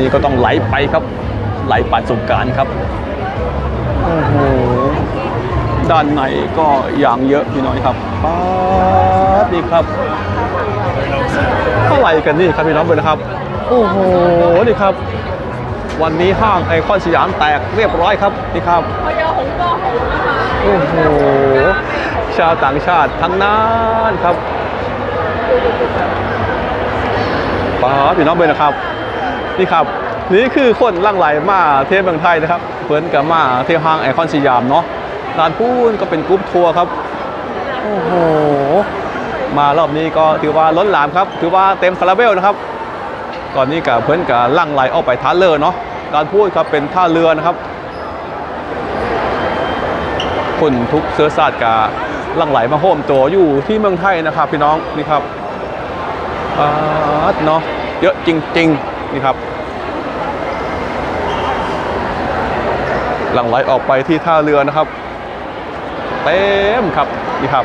นี่ก็ต้องไหลไปครับ ไหลปัดสงการครับโอ้โหด้านในก็อย่างเยอะพี่น้อยครับป๊าบนี่ครับเท่าไหร่กันนี่ครับพี่น้องเบอนะครับโอ้โหนี่ครับ วันนี้ห้างไอคอนสยามแตกเรียบร้อยครับนี่ครับโอ้โหชาวต่างชาติทั้งนั้นครับป๊าพี่น้องเบอนะครับ นี่ครับนี่คือคนลั่งไหลมาเที่ยวเมืองไทยนะครับเพื่อนกับมาเที่ยวห้างไอคอนสยามเนาะร้านพูนก็เป็นกรุ๊ปทัวร์ครับโอ้โหมารอบนี้ก็ถือว่าล้นหลามครับถือว่าเต็มคาราเบลนะครับก่อนนี้กับเพื่อนกับลั่งไหลออกไปท่าเรือเนาะการพูดครับเป็นท่าเรือนะครับ คนทุกเสื้อสาดกาหลั่งไหลมาโฮมตัวอยู่ที่เมืองไทยนะครับ พี่น้องนี่ครับอาเนาะเยอะจริง ๆ นี่ครับ หลังไหลออกไปที่ท่าเรือนะครับเต็มครับนี่ครับ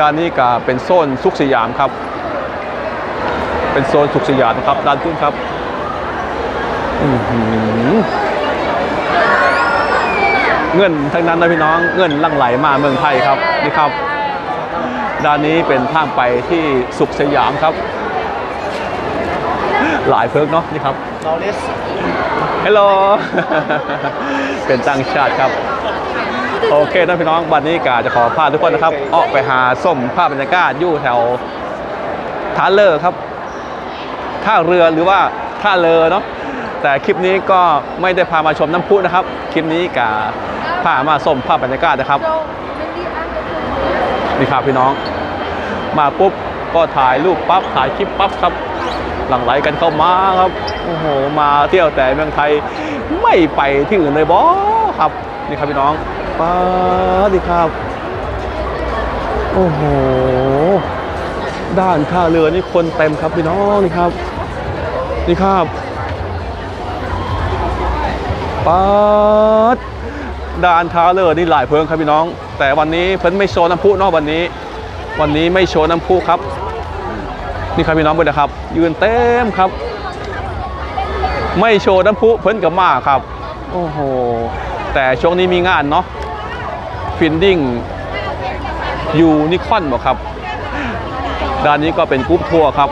ด้านนี้ก็เป็นโซนสุขสยามครับ เป็นโซนสุขสยามนะครับ ด้านขึ้นครับเงินทั้งนั้นนะพี่น้องเงินลั่งไหลมาเมืองไทยครับนี่ครับ ด้านนี้เป็นทางไปที่สุขสยามครับ หลายเพิกเนาะนี่ครับเราเลสฮัลโหลเป็นต่างชาติครับ โอเคนะพี่น้องวันนี้กาจะขอพาทุกคนนะครับออกไปหาส้มภาพบรรยากาศอยู่แถวท่าเลอครับท่าเรือหรือว่าท่าเลอเนาะแต่คลิปนี้ก็ไม่ได้พามาชมน้ำพุนะครับ คลิปนี้กาพามาส้มภาพบรรยากาศนะครับนี่ครับพี่น้อง มาปุ๊บก็ถ่ายรูปปั๊บถ่ายคลิปปั๊บครับ หลั่งไหลกันเข้ามาครับโอ้โหมาเที่ยวแต่เมืองไทยไม่ไปที่อื่นเลยบอครับนี่ครับพี่น้องป้าดดีครับโอ้โหด้านท่าเรือนี่คนเต็มครับพี่น้องนี่ครับ นี่ครับป้าดด้านท่าเรือนี่หลายเพิงครับพี่น้อง แต่วันนี้เพิ่นไม่โชว์น้ำพุเนอกวันนี้ วันนี้ไม่โชว์น้ำพุครับ นี่ครับพี่น้องเพื่อนนะครับ ยืนเต็มครับ ไม่โชว์น้ำพุเพิ่นกับมาครับ โอ้โห แต่ช่วงนี้มีงานเนาะฟินดิ้งยูนิคอนบอกครับ ด้านนี้ก็เป็นกรุ๊ปทัวร์ครับ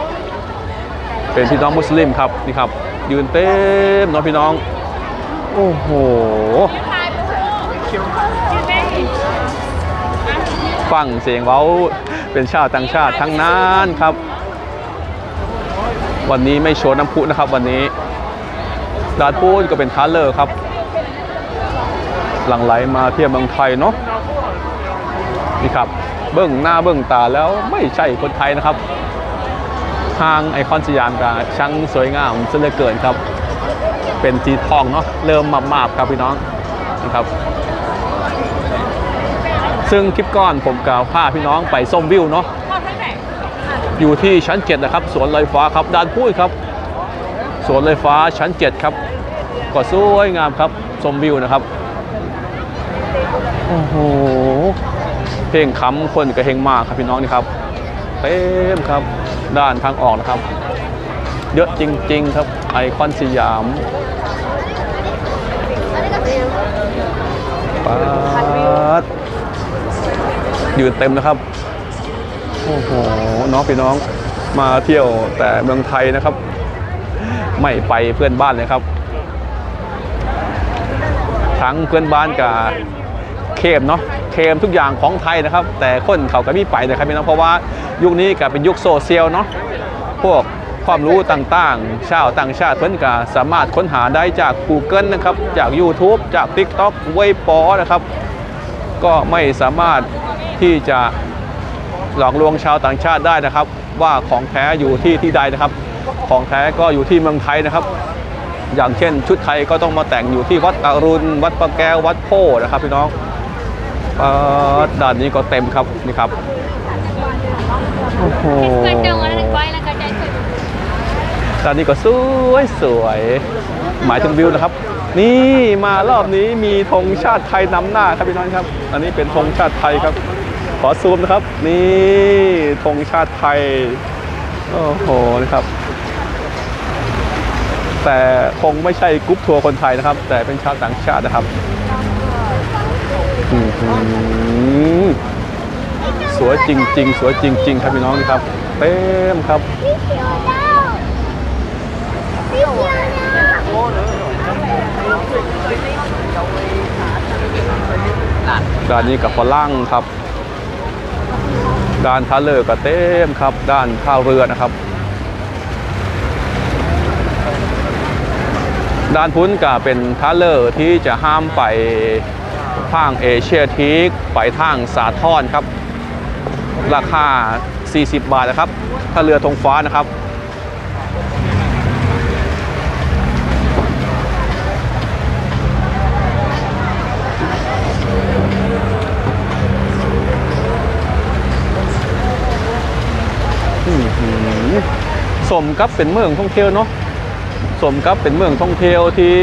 เป็นพี่น้องมุสลิมครับนี่ครับ ยืนเต็มเนาะพี่น้อง โอ้โหฟังเสียงเว้าเป็นชาวต่างชาติทั้งนั้นครับ วันนี้ไม่โชว์น้ำพุนะครับ วันนี้ดานพูนก็เป็นคาเลอร์ครับ หลังไหลมาเที่ยวเมืองไทยเนาะนี่ครับ เบื้องหน้าเบื้องตาแล้วไม่ใช่คนไทยนะครับห้างไอคอนสยามกาช่างสวยงามเหลือเกินครับ เป็นสีทองเนาะเริ่มมาบๆครับพี่น้องนะครับ ซึ่งคลิปก่อนผมกล่าวพาพี่น้องไปส้มวิวเนาะ เข้าทางไหน อยู่ที่ชั้นเจ็ดนะครับ สวนลอยฟ้าครับด้านพูดครับ สวนลอยฟ้าชั้นเจ็ดครับก็สวยงามครับชมวิวนะครับโอ้โหเพลงคำคนกับเพลงมากครับพี่น้องนี่ครับเต็มครับด้านทางออกนะครับ เยอะจริง ๆ ครับไอคอนสยามป๊าดยืนเต็มนะครับ อ้โหน้องพี่น้องมาเที่ยวแต่เมืองไทยนะครับ ไม่ไปเพื่อนบ้านเลยครับ ทั้งเพื่อนบ้านกับเคมเนาะเคมทุกอย่างของไทยนะครับ แต่คนเขาก็มีไปนะครับพี่น้องเพราะว่ายุคนี้ก็เป็นยุคโซเชียลเนาะพวกความรู้ต่างๆ ชาวต่างชาติเพื่อนก็สามารถค้นหาได้จาก Google นะครับ จาก YouTube จาก TikTok เว็บปอนะครับ ก็ไม่สามารถที่จะ หลอกลวงชาวต่างชาติได้นะครับ ว่าของแท้อยู่ที่ที่ใดนะครับ ของแท้ก็อยู่ที่เมืองไทยนะครับ อย่างเช่น ชุดไทยก็ต้องมาแต่งอยู่ที่วัดอรุณ วัดประแก้ววัดโพนะครับพี่น้องเอ่อด้านนี้ก็เต็มครับนี่ครับโอ้โหด้านนี้ก็สวยสวยหมายถึงวิวนะครับ นี่มารอบนี้มีธงชาติไทยนำหน้าครับพี่น้องครับ อันนี้เป็นธงชาติไทยครับ ขอซูมนะครับ นี่ธงชาติไทย โอ้โหนะครับ แต่คงไม่ใช่กรุ๊ปทัวร์คนไทยนะครับ แต่เป็นชาวต่างชาตินะครับอื้อหือสวยจริง ๆ สวยจริง ๆ ครับพี่น้องนี่ครับเต็มครับด้านนี้กับฝรั่งครับ ด้านท่าเรือก็เต็มครับ ด้านท่าเรือนะครับ ด้านพุ้นก็เป็นท่าเรือที่จะห้ามไปทางเอเชียทีกไปทางสาทรครับ ราคา 40 บาทนะครับท่าเรือธงฟ้านะครับ สมกับเป็นเมืองท่องเที่ยวเนาะสมกับเป็นเมืองท่องเที่ยวที่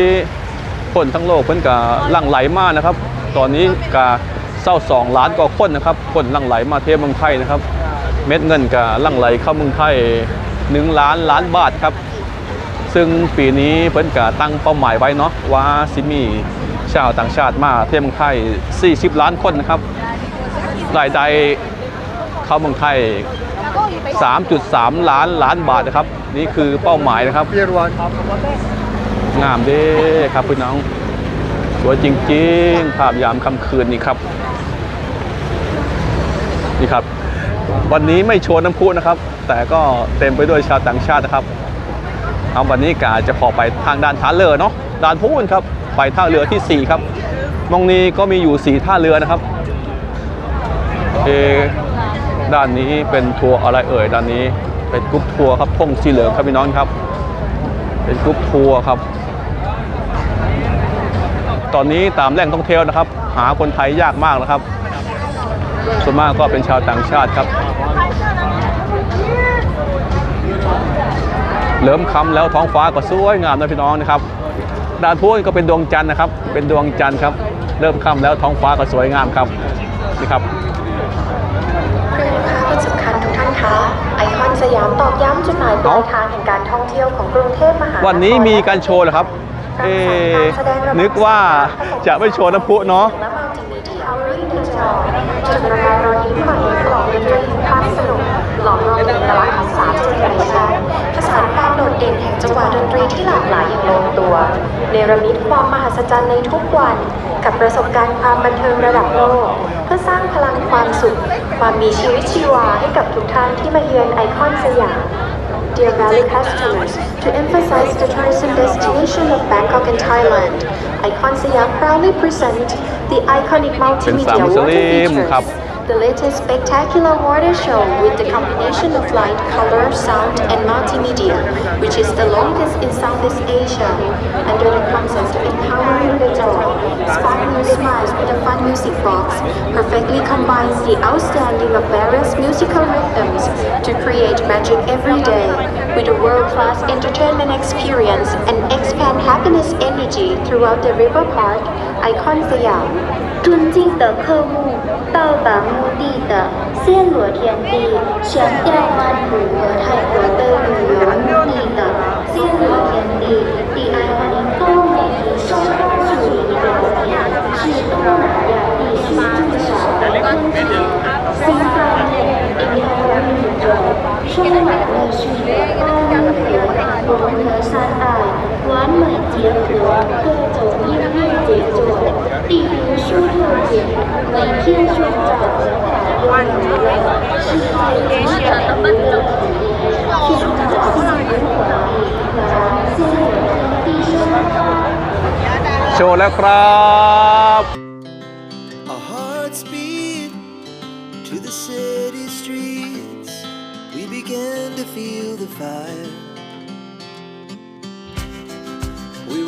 คนทั้งโลกเพิ่นก็หลั่งไหลมากนะครับ ตอนนี้ก็เศร้าสองล้านกว่าคนนะครับ คนลั่งไหลมาเที่ยวเมืองไทยนะครับ เม็ดเงินก็หลั่งไหลเข้าเมืองไทย1ล้านล้านบาทครับ ซึ่งปีนี้เพิ่นก็ตั้งเป้าหมายไว้เนาะว่าสิมีชาวต่างชาติมาเที่ยวเมืองไทย 40 ล้านคนนะครับรายได้เข้าเมืองไทย 3.3 ล้านล้านบาทนะครับ นี่คือเป้าหมายนะครับงามเด้ครับพี่น้อง สวยจริงๆภาพยามค่ำคืนนี่ครับ นี่ครับ วันนี้ไม่โชว์น้ำพุนะครับ แต่ก็เต็มไปด้วยชาวต่างชาตินะครับเอาวันนี้กาจะขอไปทางด้านท่าเรือเนาะด้านพูนครับ ไปท่าเรือที่ 4 ครับมองนี้ก็มีอยู่ 4 ท่าเรือนะครับเอ ด้านนี้เป็นทัวร์อะไรเอ่ยด้านนี้ เป็นกรุ๊ปทัวร์ครับพงสีเหลืองครับพี่น้องครับ เป็นกรุ๊ปทัวร์ครับ ตอนนี้ตามแหล่งท่องเที่ยวนะครับ หาคนไทยยากมากนะครับส่วนมากก็เป็นชาวต่างชาติครับเริ่มค่ำแล้วท้องฟ้าก็สวยงามนะพี่น้องนะครับด้านพูนก็เป็นดวงจันทร์นะครับ เป็นดวงจันทร์ครับ เริ่มค่ำแล้วท้องฟ้าก็สวยงามครับนี่ครับ คุณลูกค้าคนสำคัญทุกท่านคะ ไอคอนสยามตอกย้ำจุดหมายปลายทางแห่งการท่องเที่ยวของกรุงเทพมหานครวันนี้มีการโชว์เหรอครับ เอ๊ะนึกว่าจะไม่โชว์น้ำพุเนาะและมัลติมีเดียรีดิจิทัลจุดประกายรอยยิ้มใหม่ในกล่องดนตรีแห่งภาพสนุกหลอมรวมเอกลักษณ์ของสามเจเนอเรชั่นผสานความโดดเด่นแห่งจังหวะดนตรีที่หลากหลายอย่างลงตัว เนรมิตความมหัศจรรย์ในทุกวัน กับประสบการณ์ความบันเทิงระดับโลก เพื่อสร้างพลังความสุข ความมีชีวิตชีวาให้กับทุกท่านที่มาเยือนไอคอนสยาม Dear Valley customers, to emphasize the tourism destination of Bangkok and Thailand, Icon Siam proudly present the iconic เป็นสาม multimedia มุส water ลิม features. ครับ The latest spectacular water show with the combination of light, color, sound, and multimedia, which is the longest in Southeast Asia. Under the concept of empowering the joy, sparkling smiles with a fun music box, perfectly combines the outstanding of various musical rhythms to create magic every day with a world-class entertainment experience and expand happiness energy throughout the river park, Icon Siam. 尊敬的客户， 到达目的的暹罗天地，悬吊曼谷和泰国的旅游目的的暹罗天地第二名多美的生活属于的怎样？是东南亚地区最少的温泉，西方内银河宇宙，充满了许多安和融合山爱，完美结合各种音乐节奏，地平输入点，每天创造很好用娱乐，世界精彩娱乐体验，天造幸福华丽，咱先有天地生活。 โชว์แล้วครับ Our hearts beat to the city streets. We began to feel the fire.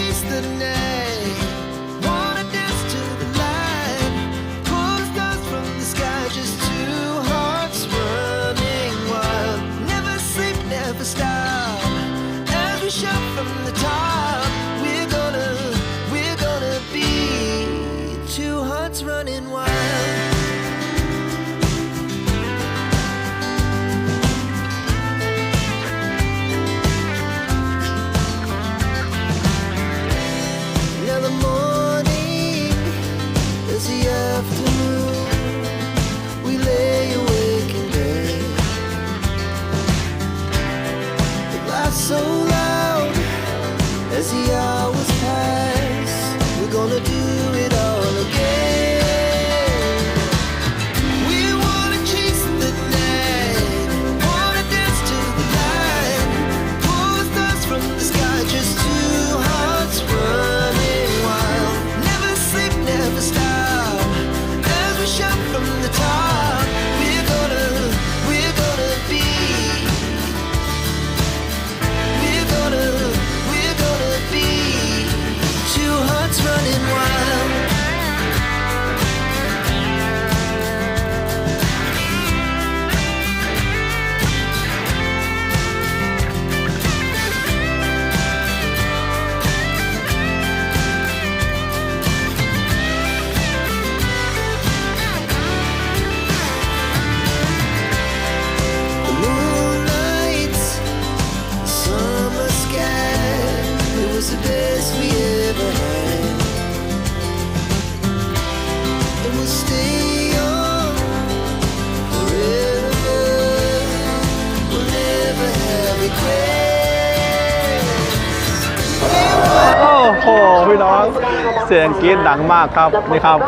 she's the next. สียงกรี๊ดดังมากครับนี่ครับ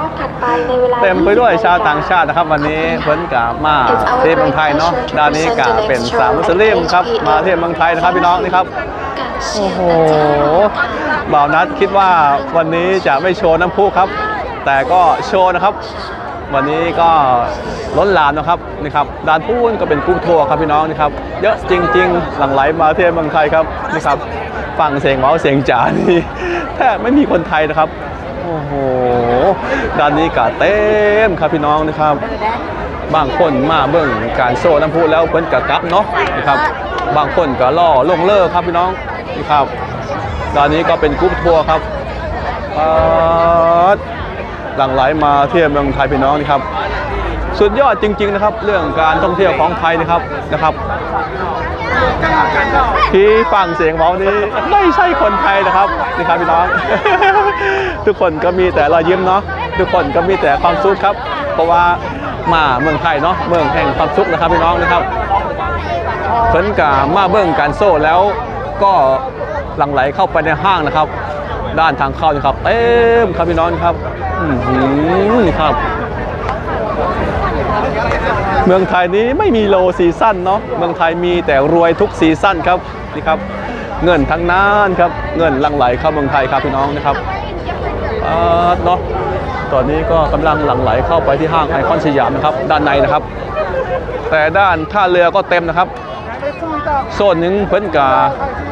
เต็มไปด้วยชาวต่างชาตินะครับ วันนี้เพิ่นกามาเที่เมืองไทยเนาะด้านนี้กาเป็นสาวมุสลิมครับมาเที่ยวเมืองไทยนะครับพี่น้องนี่ครับโอ้โหบ่าวนัดคิดว่าวันนี้จะไม่โชว์น้ำพุครับ แต่ก็โชว์นะครับ วันนี้ก็ล้นหลามนะครับนี่ครับด้านพูนก็เป็นกุ้งทัวร์ครับพี่น้องนี่ครับเยอะจริง ๆ หลั่งไหลมาเที่ยวเมืองไทยครับนี่ครับฟังเสียงเมาเสียงจ๋านี่แทบไม่มีคนไทยนะครับ โอ้โหด้านนี้ก็เต็มครับพี่น้องนะครับบางคนมาเบิ่งการโซ่น้ำพุแล้วเพิ่นกะกลับเนาะนะครับ บางคนก็ล่อลงเลิกครับพี่น้องนี่ครับตอนนี้ก็เป็นกรุ๊ปทัวร์ครับปดหลั่งไหลมาเที่ยวเมืองไทยพี่น้องนี่ครับ สุดยอดจริง ๆนะครับ เรื่องการท่องเที่ยวของไทยนะครับนะครับ ที่ฟังเสียงเมาส์นี้ไม่ใช่คนไทยนะครับนี่ครับพี่น้อง ทุกคนก็มีแต่รอยยิ้มเนาะทุกคนก็มีแต่ความสุขครับ เพราะว่ามาเมืองไทยเนาะเมืองแห่งความสุขนะครับพี่น้องนะครับเพิ่นกามาเบิ่งการโซ่แล้วก็หลั่งไหลเข้าไปในห้างนะครับ ด้านทางเข้านี่ครับเต็มครับพี่น้องครับอื้อหือนี่ครับ เมืองไทยนี้ไม่มีโลซีซั่นเนาะเมืองไทยมีแต่รวยทุกซีซั่นครับนี่ครับเงินทั้งนั้นครับเงินหลั่งไหลเข้าเมืองไทยครับพี่น้องนะครับเนาะตอนนี้ก็กำลังหลั่งไหลเข้าไปที่ห้างไอคอนสยามนะครับด้านในนะครับ แต่ด้านท่าเรือก็เต็มนะครับโซนหนึ่งเพิ่นกา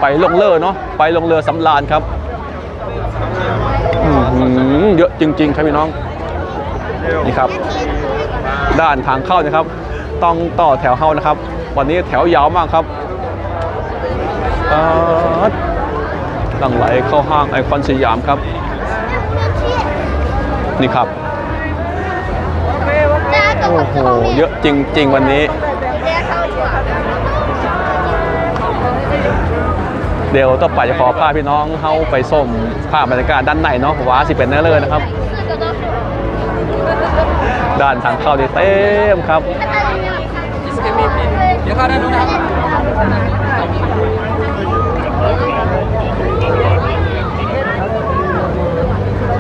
ไปลงเรือเนาะไปลงเรือสำราญครับเยอะจริงๆครับพี่น้องนี่ครับ ด้านทางเข้านะครับ ต้องต่อแถวเข้านะครับ วันนี้แถวยาวมากครับหลังไหลเข้าห้างไอคอนสยามครับ นี่ครับโอ้โหเยอะจริง ๆ วันนี้ เดี๋ยวต่อไปจะขอพาพี่น้องเข้าไปส้มภาพบรรยากาศด้านในเนาะว่าสิเป็นเนื้อเลยนะครับ ด้านทางเข้าเต็มครับเดี๋ยวข้าด้รู้นะครั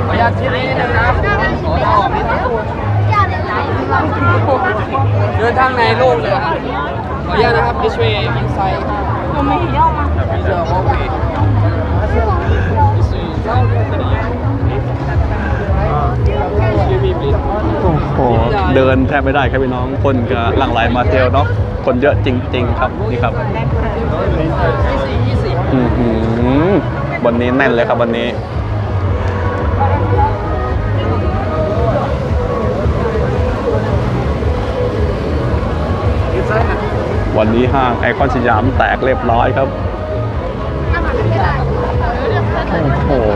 พยายามชิดนี้นะครับเดินทางในโลกเลยครับขออนุญาตนะครับอิสเวย์มินไซมไม่เห็นยอมมาเจอโอเค โหเดินแทบไม่ได้ครับพี่น้อง คนก็หลั่งไหลมาเที่ยวเนาะ คนเยอะจริง ๆ ครับนี่ครับอือหือวันนี้แน่นเลยครับวันนี้วันนี้ห้างไอคอนสยามแตกเรียบร้อยครับ โอ้โห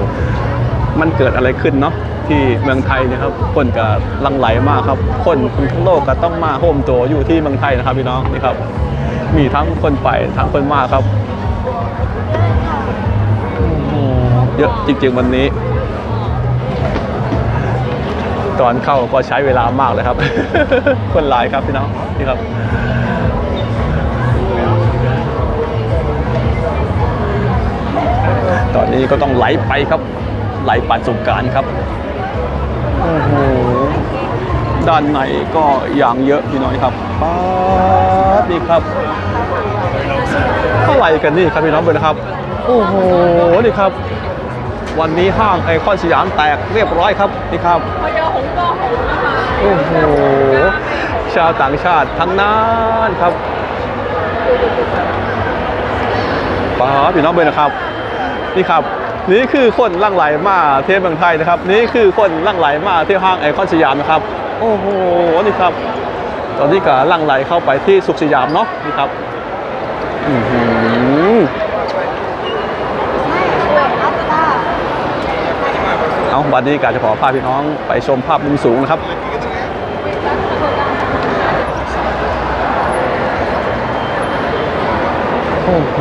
มันเกิดอะไรขึ้นเนาะ ที่เมืองไทยเนี่ยครับคนก็ลังไหลมากครับ คนทั้งโลกก็ต้องมาโฮมตัวอยู่ที่เมืองไทยนะครับพี่น้องนี่ครับ มีทั้งคนไปทั้งคนมาครับเยอะจริงๆวันนี้ ตอนเข้าก็ใช้เวลามากเลยครับ คนหลายครับพี่น้องนี่ครับตอนนี้ก็ต้องไหลไปครับ ไหลปัดสงการครับ อ้โห ด้านในก็อย่างเยอะพี่น้อยครับป๊าดนี่ครับเท่าไหร่กันนี่ครับพี่น้องเบอร์นะครับ โอ้โห นี่ครับ วันนี้ห้างไอคอนสยามแตกเรียบร้อยครับนี่ครับโอ้โห ชาวต่างชาติทั้งนั้นครับป้าพี่น้องเบอร์นะครับ นี่ครับ นี่คือคนลั่งไหลมาเที่ยวเมืองไทยนะครับ นี่คือคนลั่งไหลมาเที่ยวห้างไอคอนสยามนะครับ โอ้โหนี่ครับ ตอนนี้ก็ลั่งไหลเข้าไปที่สุขสยามเนาะนี่ครับอื้อหือเอาบัดนี้กาจะขอพาพี่น้องไปชมภาพมุมสูงนะครับโอ้โห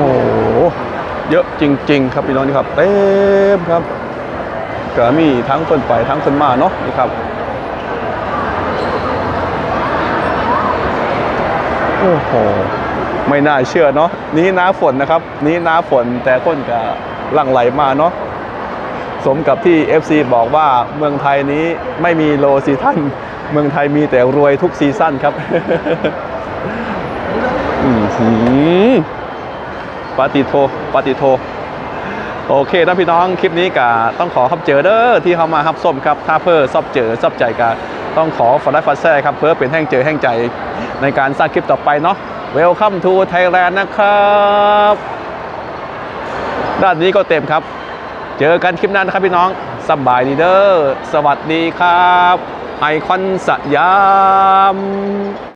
เยอะจริง ๆ ครับพี่น้องนี่ครับเต็มครับก็มีทั้งคนไปทั้งคนมาเนาะนี่ครับโอ้โหไม่น่าเชื่อเนาะนี่น้าฝนนะครับ นี่น้าฝนแต่คนก็ลั่งไหลมาเนาะสมกับที่ FC บอกว่าเมืองไทยนี้ไม่มีโลซีซั่นเมืองไทยมีแต่รวยทุกซีซั่นครับ อือหือ ปาติโทปาติโท โอเคท่านพี่น้องคลิปนี้ก็ต้องขอขับเจอเด้อที่เขามาฮับส้มครับถ้าเพื่อซอบเจอซอบใจก็ต้องขอฝากไลฟ์ฟัดแซ่ครับเพื่อเป็นแห่งเจอแห่งใจในการสร้างคลิปต่อไปเนาะ Welcome to Thailand นะครับด้านนี้ก็เต็มครับ เจอกันคลิปหน้านะครับพี่น้องสบายดีเด้อสวัสดีครับ ไอคอนสยาม